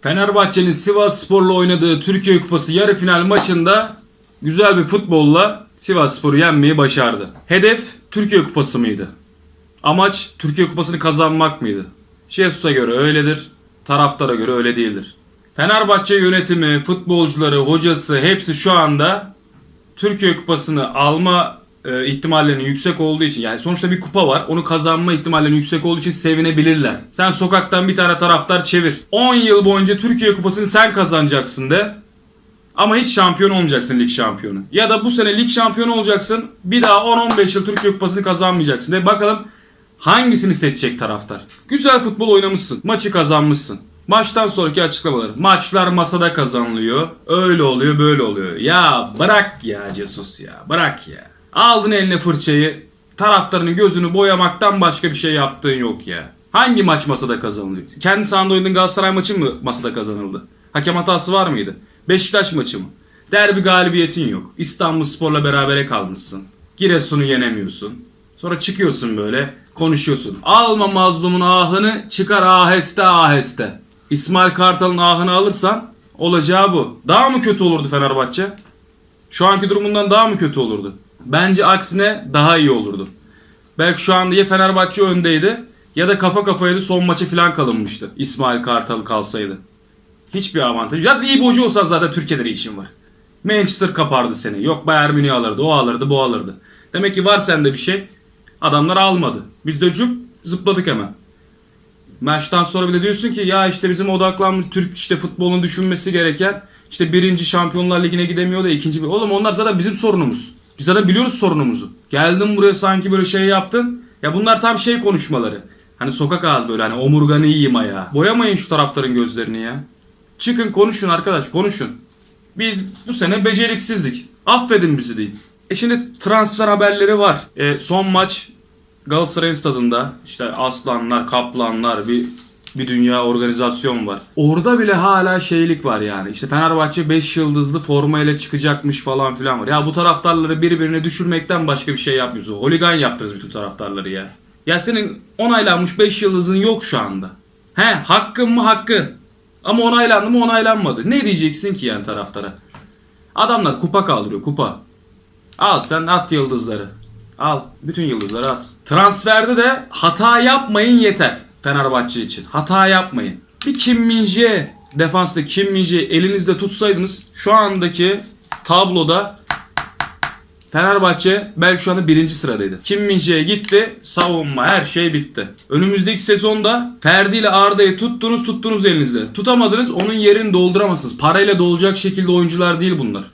Fenerbahçe'nin Sivas Spor'la oynadığı Türkiye Kupası yarı final maçında güzel bir futbolla Sivas Spor'u yenmeyi başardı. Hedef Türkiye Kupası mıydı? Amaç Türkiye Kupası'nı kazanmak mıydı? Jesus'a göre öyledir, taraftara göre öyle değildir. Fenerbahçe yönetimi, futbolcuları, hocası hepsi şu anda Türkiye Kupası'nı alma e, ihtimallerinin yüksek olduğu için yani sonuçta bir kupa var. Onu kazanma ihtimallerinin yüksek olduğu için sevinebilirler. Sen sokaktan bir tane taraftar çevir. 10 yıl boyunca Türkiye Kupası'nı sen kazanacaksın de. Ama hiç şampiyon olmayacaksın lig şampiyonu. Ya da bu sene lig şampiyonu olacaksın. Bir daha 10-15 yıl Türkiye Kupası'nı kazanmayacaksın. De bakalım hangisini seçecek taraftar. Güzel futbol oynamışsın. Maçı kazanmışsın. Maçtan sonraki açıklamalar. Maçlar masada kazanılıyor. Öyle oluyor böyle oluyor. Ya bırak ya Jesus ya. Bırak ya. Aldın eline fırçayı. Taraftarının gözünü boyamaktan başka bir şey yaptığın yok ya. Hangi maç masada kazanılıyor? Kendi sahanda oynadığın Galatasaray maçı mı masada kazanıldı? Hakem hatası var mıydı? Beşiktaş maçı mı? Derbi galibiyetin yok. İstanbul Spor'la berabere kalmışsın. Giresun'u yenemiyorsun. Sonra çıkıyorsun böyle konuşuyorsun. Alma mazlumun ahını çıkar aheste aheste. İsmail Kartal'ın ahını alırsan olacağı bu. Daha mı kötü olurdu Fenerbahçe? Şu anki durumundan daha mı kötü olurdu? Bence aksine daha iyi olurdu. Belki şu anda ya Fenerbahçe öndeydi ya da kafa kafaydı son maçı falan kalınmıştı. İsmail Kartal kalsaydı. Hiçbir avantaj. Ya iyi bir hoca olsan zaten Türkiye'de ne işin var? Manchester kapardı seni. Yok Bayern Münih alırdı. O alırdı bu alırdı. Demek ki var sende bir şey. Adamlar almadı. Biz de cüp zıpladık hemen. Maçtan sonra bir de diyorsun ki ya işte bizim odaklanmış Türk işte futbolun düşünmesi gereken işte birinci Şampiyonlar Ligi'ne gidemiyor da ikinci bir. Oğlum onlar zaten bizim sorunumuz. Biz zaten biliyoruz sorunumuzu. Geldin buraya sanki böyle şey yaptın. Ya bunlar tam şey konuşmaları. Hani sokak ağız böyle hani omurganı yiyeyim ayağa. Boyamayın şu taraftarın gözlerini ya. Çıkın konuşun arkadaş konuşun. Biz bu sene beceriksizdik. Affedin bizi deyin. E şimdi transfer haberleri var. E, son maç Galatasaray stadında işte aslanlar, kaplanlar bir bir dünya organizasyon var. Orada bile hala şeylik var yani. İşte Fenerbahçe 5 yıldızlı formayla çıkacakmış falan filan var. Ya bu taraftarları birbirine düşürmekten başka bir şey yapmıyorsun. Holigan yaptınız bütün taraftarları ya. Ya senin onaylanmış 5 yıldızın yok şu anda. He hakkın mı hakkın. Ama onaylandı mı onaylanmadı. Ne diyeceksin ki yani taraftara? Adamlar kupa kaldırıyor kupa. Al sen at yıldızları. Al bütün yıldızları at. Transferde de hata yapmayın yeter Fenerbahçe için. Hata yapmayın. Bir Kim Min-jae defansta Kim Min-jae elinizde tutsaydınız şu andaki tabloda Fenerbahçe belki şu anda birinci sıradaydı. Kim Min-jae gitti, savunma her şey bitti. Önümüzdeki sezonda Ferdi ile Arda'yı tuttunuz tuttunuz elinizde. Tutamadınız onun yerini dolduramazsınız. Parayla dolacak şekilde oyuncular değil bunlar.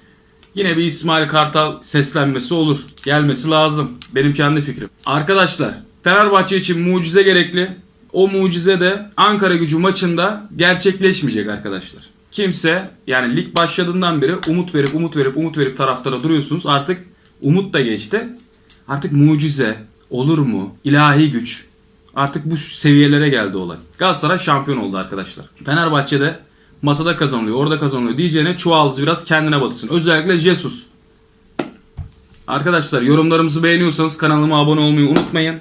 Yine bir İsmail Kartal seslenmesi olur. Gelmesi lazım. Benim kendi fikrim. Arkadaşlar Fenerbahçe için mucize gerekli. O mucize de Ankara gücü maçında gerçekleşmeyecek arkadaşlar. Kimse yani lig başladığından beri umut verip umut verip umut verip taraftara duruyorsunuz. Artık umut da geçti. Artık mucize olur mu? İlahi güç. Artık bu seviyelere geldi olay. Galatasaray şampiyon oldu arkadaşlar. Fenerbahçe'de masada kazanılıyor, orada kazanılıyor diyeceğine çuvaldızı biraz kendine batırsın. Özellikle Jesus. Arkadaşlar yorumlarımızı beğeniyorsanız kanalıma abone olmayı unutmayın.